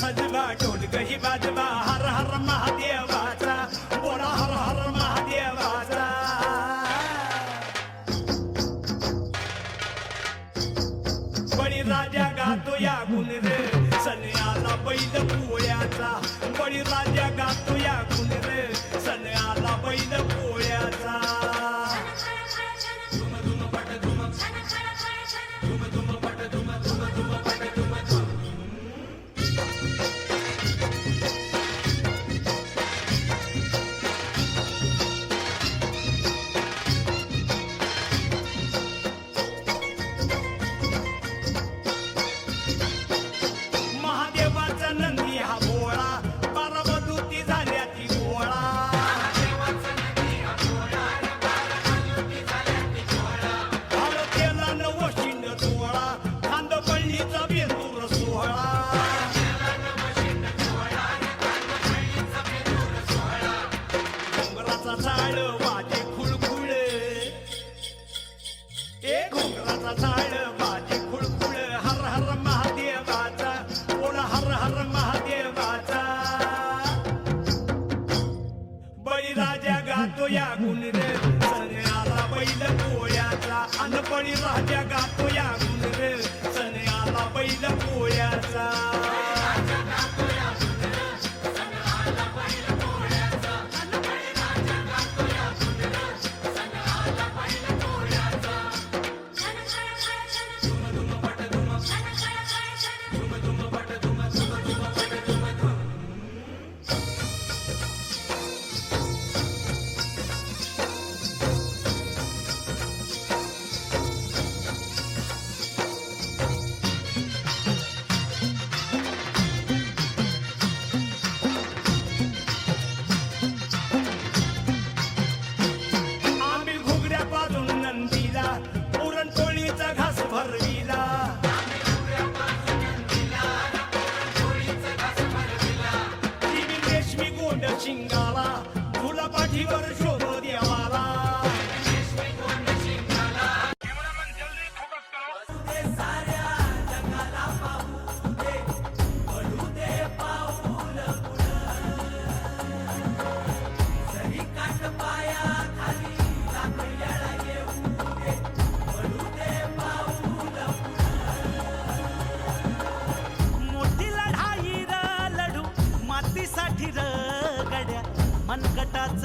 सजला सजवा ढोलकही वाजवा हर हर महादेवाचा बोला हर हर महादेवाचा. बळी राजा गातो या गुण रे सन्याला बैल पोळ्याचा बळी राजा गातो या गुण रे सन्याला बैल पोळ्याचा. अन बळीराजा गातो या गुण रे सन्याला बैल पोळ्याचा. You on the show.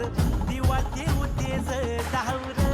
तेज दिवा देऊ तेज धावर